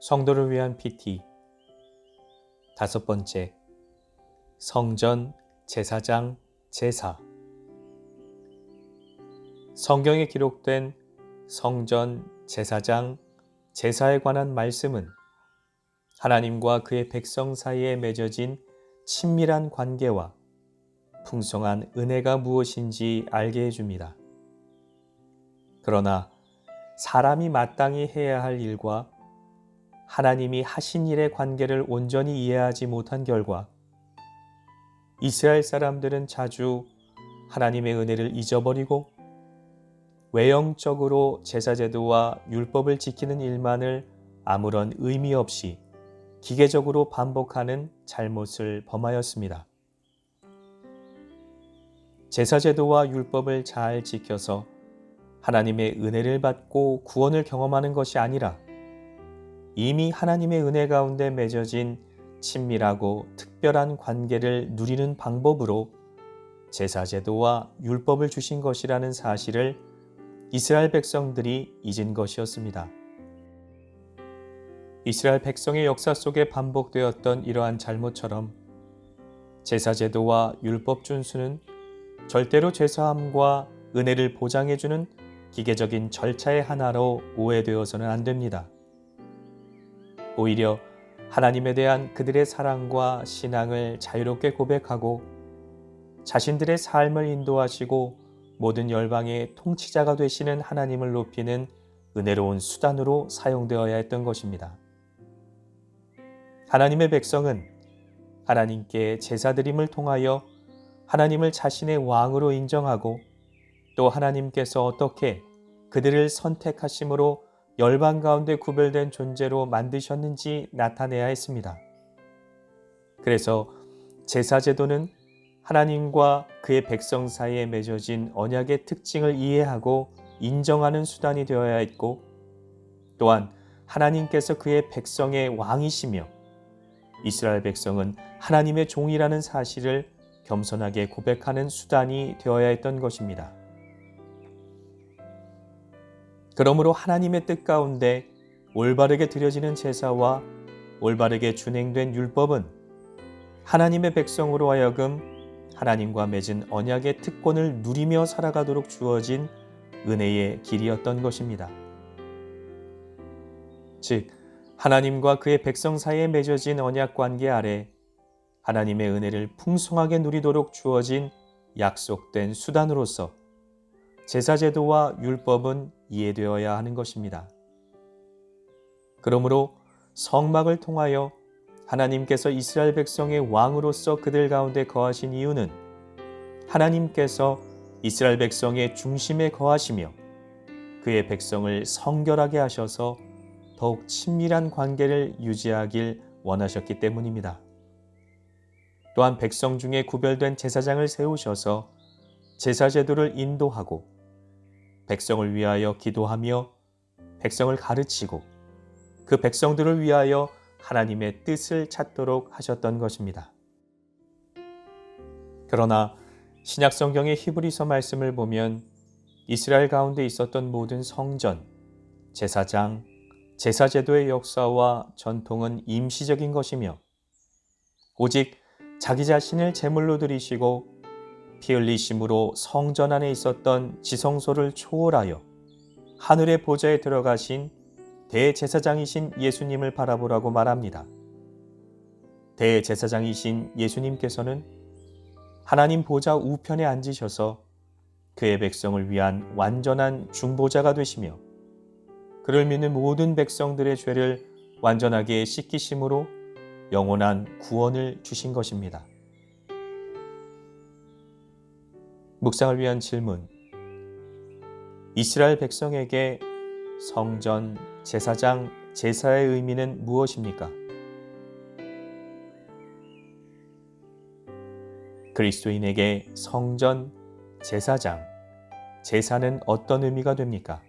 성도를 위한 PT 다섯 번째 성전 제사장 제사 성경에 기록된 성전 제사장 제사에 관한 말씀은 하나님과 그의 백성 사이에 맺어진 친밀한 관계와 풍성한 은혜가 무엇인지 알게 해줍니다. 그러나 사람이 마땅히 해야 할 일과 하나님이 하신 일의 관계를 온전히 이해하지 못한 결과 이스라엘 사람들은 자주 하나님의 은혜를 잊어버리고 외형적으로 제사제도와 율법을 지키는 일만을 아무런 의미 없이 기계적으로 반복하는 잘못을 범하였습니다. 제사제도와 율법을 잘 지켜서 하나님의 은혜를 받고 구원을 경험하는 것이 아니라 이미 하나님의 은혜 가운데 맺어진 친밀하고 특별한 관계를 누리는 방법으로 제사제도와 율법을 주신 것이라는 사실을 이스라엘 백성들이 잊은 것이었습니다. 이스라엘 백성의 역사 속에 반복되었던 이러한 잘못처럼 제사제도와 율법 준수는 절대로 죄사함과 은혜를 보장해주는 기계적인 절차의 하나로 오해되어서는 안 됩니다. 오히려 하나님에 대한 그들의 사랑과 신앙을 자유롭게 고백하고 자신들의 삶을 인도하시고 모든 열방의 통치자가 되시는 하나님을 높이는 은혜로운 수단으로 사용되어야 했던 것입니다. 하나님의 백성은 하나님께 제사드림을 통하여 하나님을 자신의 왕으로 인정하고 또 하나님께서 어떻게 그들을 선택하심으로 열방 가운데 구별된 존재로 만드셨는지 나타내야 했습니다. 그래서 제사제도는 하나님과 그의 백성 사이에 맺어진 언약의 특징을 이해하고 인정하는 수단이 되어야 했고 또한 하나님께서 그의 백성의 왕이시며 이스라엘 백성은 하나님의 종이라는 사실을 겸손하게 고백하는 수단이 되어야 했던 것입니다. 그러므로 하나님의 뜻 가운데 올바르게 드려지는 제사와 올바르게 준행된 율법은 하나님의 백성으로 하여금 하나님과 맺은 언약의 특권을 누리며 살아가도록 주어진 은혜의 길이었던 것입니다. 즉, 하나님과 그의 백성 사이에 맺어진 언약 관계 아래 하나님의 은혜를 풍성하게 누리도록 주어진 약속된 수단으로서 제사제도와 율법은 이해되어야 하는 것입니다. 그러므로 성막을 통하여 하나님께서 이스라엘 백성의 왕으로서 그들 가운데 거하신 이유는 하나님께서 이스라엘 백성의 중심에 거하시며 그의 백성을 성결하게 하셔서 더욱 친밀한 관계를 유지하길 원하셨기 때문입니다. 또한 백성 중에 구별된 제사장을 세우셔서 제사제도를 인도하고 백성을 위하여 기도하며 백성을 가르치고 그 백성들을 위하여 하나님의 뜻을 찾도록 하셨던 것입니다. 그러나 신약 성경의 히브리서 말씀을 보면 이스라엘 가운데 있었던 모든 성전, 제사장, 제사제도의 역사와 전통은 임시적인 것이며 오직 자기 자신을 제물로 드리시고 피 흘리심으로 성전 안에 있었던 지성소를 초월하여 하늘의 보좌에 들어가신 대제사장이신 예수님을 바라보라고 말합니다. 대제사장이신 예수님께서는 하나님 보좌 우편에 앉으셔서 그의 백성을 위한 완전한 중보자가 되시며 그를 믿는 모든 백성들의 죄를 완전하게 씻기심으로 영원한 구원을 주신 것입니다. 묵상을 위한 질문. 이스라엘 백성에게 성전, 제사장, 제사의 의미는 무엇입니까? 그리스도인에게 성전, 제사장, 제사는 어떤 의미가 됩니까?